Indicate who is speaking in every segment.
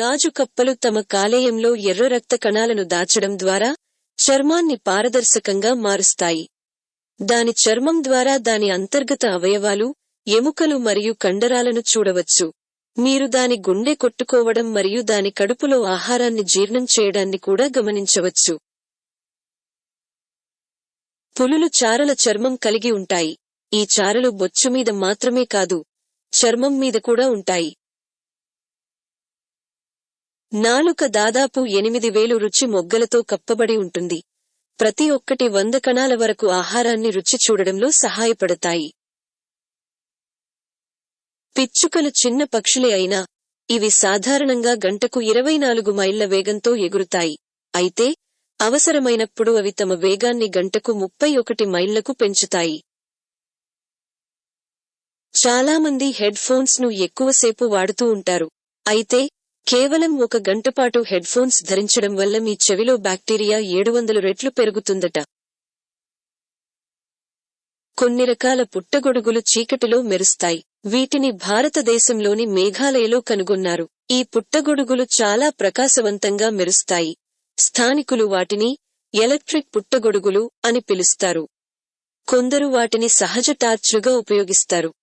Speaker 1: గాజు కప్పలు తమ కాలేయంలో ఎర్ర రక్త కణాలను దాచడం ద్వారా చర్మాన్ని పారదర్శకంగా మారుస్తాయి. దాని చర్మం ద్వారా దాని అంతర్గత అవయవాలు ఎముకలు మరియు కండరాలను చూడవచ్చు. మీరు దాని గుండె కొట్టుకోవడం మరియు దాని కడుపులో ఆహారాన్ని జీర్ణం చేయడాన్ని కూడా గమనించవచ్చు. పులులు చారల చర్మం కలిగి ఉంటాయి. ఈ చారలు బొచ్చు మీద మాత్రమే కాదు చర్మం మీద కూడా ఉంటాయి. నాలుక దాదాపు ఎనిమిది వేలు రుచి మొగ్గలతో కప్పబడి ఉంటుంది. ప్రతి ఒక్కటి వంద కణాల వరకు ఆహారాన్ని రుచి చూడడంలో సహాయపడతాయి. పిచ్చుకలు చిన్న పక్షులే అయినా ఇవి సాధారణంగా గంటకు ఇరవై నాలుగు మైళ్ళ వేగంతో ఎగురుతాయి. అయితే అవసరమైనప్పుడు అవి తమ వేగాన్ని గంటకు ముప్పై ఒకటి మైళ్ళకు పెంచుతాయి. చాలామంది హెడ్ ఫోన్స్ను ఎక్కువసేపు వాడుతూ ఉంటారు. అయితే కేవలం ఒక గంటపాటు హెడ్ ఫోన్స్ ధరించడం వల్ల మీ చెవిలో బ్యాక్టీరియా ఏడు వందలు రెట్లు పెరుగుతుందట. కొన్ని రకాల పుట్టగొడుగులు చీకటిలో మెరుస్తాయి. వీటిని భారతదేశంలోని మేఘాలయలో కనుగొన్నారు. ఈ పుట్టగొడుగులు చాలా ప్రకాశవంతంగా మెరుస్తాయి. స్థానికులు వాటిని ఎలక్ట్రిక్ పుట్టగొడుగులు అని పిలుస్తారు. కొందరు వాటిని సహజ టార్చ్లుగా ఉపయోగిస్తారు.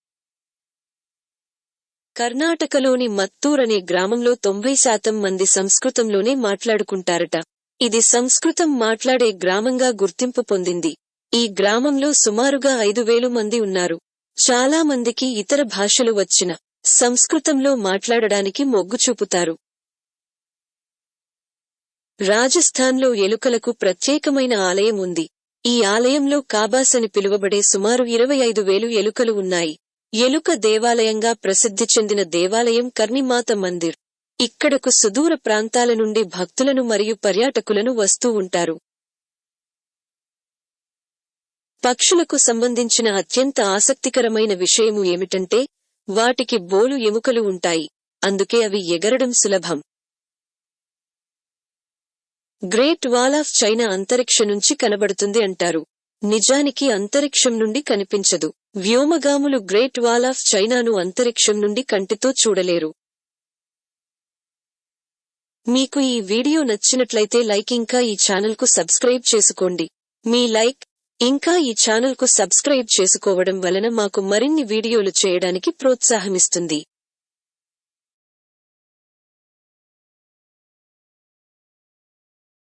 Speaker 1: కర్ణాటకలోని మత్తూర్ అనే గ్రామంలో తొంభై శాతం మంది సంస్కృతంలోనే మాట్లాడుకుంటారట. ఇది సంస్కృతం మాట్లాడే గ్రామంగా గుర్తింపు పొందింది. ఈ గ్రామంలో సుమారుగా ఐదు వేలు మంది ఉన్నారు. చాలా మందికి ఇతర భాషలు వచ్చిన సంస్కృతంలో మాట్లాడడానికి మొగ్గు చూపుతారు. రాజస్థాన్లో ఎలుకలకు ప్రత్యేకమైన ఆలయం ఉంది. ఈ ఆలయంలో కాబాస్ అని పిలువబడే సుమారు ఇరవై ఐదు వేలు ఎలుకలు ఉన్నాయి. ఎలుక దేవాలయంగా ప్రసిద్ధి చెందిన దేవాలయం కర్ణిమాత మందిర్. ఇక్కడకు సుదూర ప్రాంతాల నుండి భక్తులను మరియు పర్యాటకులను వస్తూ ఉంటారు. పక్షులకు సంబంధించిన అత్యంత ఆసక్తికరమైన విషయము ఏమిటంటే వాటికి బోలు ఎముకలు ఉంటాయి. అందుకే అవి ఎగరడం సులభం. గ్రేట్ వాల్ ఆఫ్ చైనా అంతరిక్ష నుంచి కనబడుతుంది అంటారు. నిజానికి అంతరిక్షం నుండి కనిపించదు. వ్యోమగాములు గ్రేట్ వాల్ ఆఫ్ చైనాను అంతరిక్షం నుండి కంటితో చూడలేరు. మీకు ఈ వీడియో నచ్చినట్లయితే లైక్ ఇంకా ఈ ఛానల్కు సబ్స్క్రైబ్ చేసుకోండి. మీ లైక్ ఇంకా ఈ ఛానల్కు సబ్స్క్రైబ్ చేసుకోవడం వలన మాకు మరిన్ని వీడియోలు చేయడానికి ప్రోత్సాహమిస్తుంది.